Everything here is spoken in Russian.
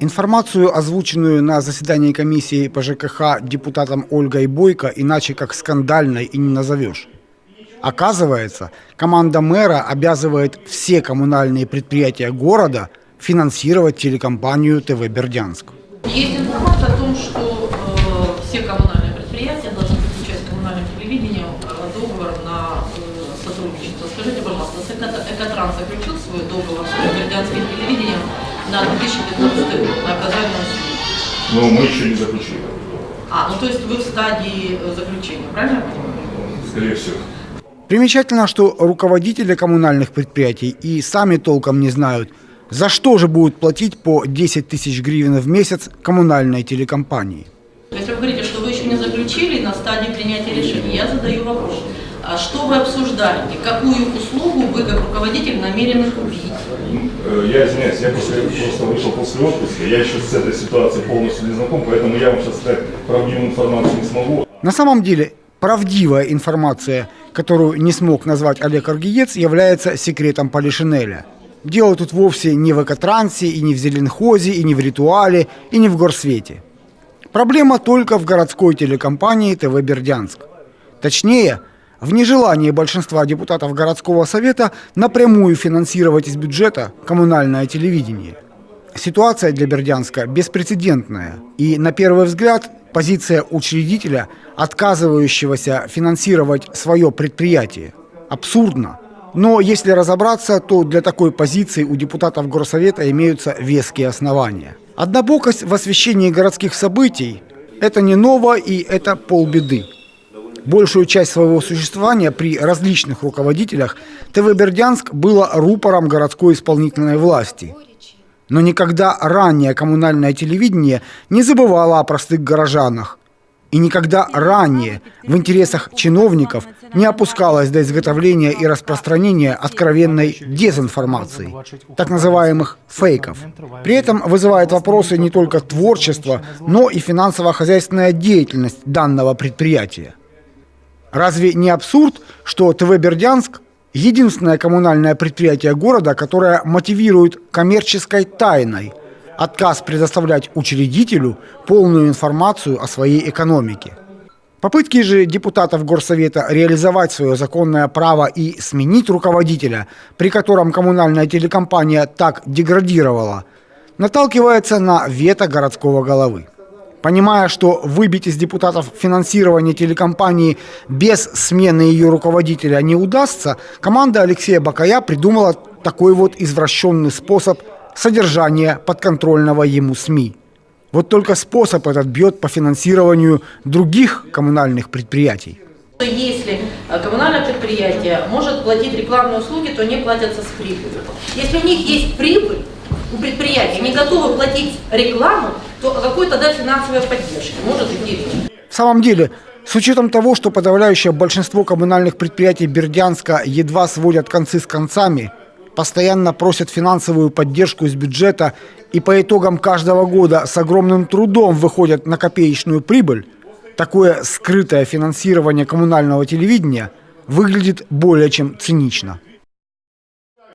Информацию, озвученную на заседании комиссии по ЖКХ депутатом Ольгой Бойко, иначе как скандальной и не назовешь. Оказывается, команда мэра обязывает все коммунальные предприятия города финансировать телекомпанию ТВ Бердянск. Есть информация о том, что э, все коммунальные предприятия должны подключать к коммунальному телевидению э, договор на э, сотрудничество. Скажите, пожалуйста, с Эко- Экотранс заключил свой договор с Бердянским телевидением на 2015 год, на оказание услуг? Но мы еще не заключили, А, ну то есть вы в стадии э, заключения, правильно? я понимаю? скорее всего. Примечательно, что руководители коммунальных предприятий и сами толком не знают, за что же будут платить по 10 тысяч гривен в месяц коммунальной телекомпании. Если вы говорите, что вы еще не заключили на стадии принятия решения, я задаю вопрос. А что вы обсуждаете? Какую услугу вы как руководитель намерены купить? Э, Я извиняюсь, я просто, просто вышел после отпуска, я еще с этой ситуацией полностью не знаком, поэтому я вам сейчас сказать правдивую информацию не смогу. На самом деле, правдивая информация, которую не смог назвать Олег Аргиец, является секретом Полишинеля. Дело тут вовсе не в экотрансе, и не в зеленхозе, и не в ритуале, и не в горсвете. Проблема только в городской телекомпании ТВ Бердянск. Точнее, в нежелании большинства депутатов городского совета напрямую финансировать из бюджета коммунальное телевидение. Ситуация для Бердянска беспрецедентная. И на первый взгляд позиция учредителя, отказывающегося финансировать свое предприятие, абсурдна. Но если разобраться, то для такой позиции у депутатов Горсовета имеются веские основания. Однобокость в освещении городских событий – это не ново и это полбеды. Большую часть своего существования при различных руководителях ТВ Бердянск было рупором городской исполнительной власти. Но никогда ранее коммунальное телевидение не забывало о простых горожанах. И никогда ранее в интересах чиновников не опускалось до изготовления и распространения откровенной дезинформации, так называемых фейков. При этом вызывает вопросы не только творчество, но и финансово-хозяйственная деятельность данного предприятия. Разве не абсурд, что ТВ Бердянск – единственное коммунальное предприятие города, которое мотивирует коммерческой тайной отказ предоставлять учредителю полную информацию о своей экономике? Попытки же депутатов Горсовета реализовать свое законное право и сменить руководителя, при котором коммунальная телекомпания так деградировала, наталкивается на вето городского головы. Понимая, что выбить из депутатов финансирование телекомпании без смены ее руководителя не удастся, команда Алексея Бакая придумала такой вот извращенный способ содержания подконтрольного ему СМИ. Вот только способ этот бьет по финансированию других коммунальных предприятий. Если э, коммунальное предприятие может платить рекламные услуги, то они платятся с прибылью. Если у них есть прибыль, у предприятия, они готовы платить рекламу, то о какой тогда финансовой поддержке может идти речь? В самом деле, с учетом того, что подавляющее большинство коммунальных предприятий Бердянска едва сводят концы с концами, постоянно просят финансовую поддержку из бюджета и по итогам каждого года с огромным трудом выходят на копеечную прибыль, такое скрытое финансирование коммунального телевидения выглядит более чем цинично.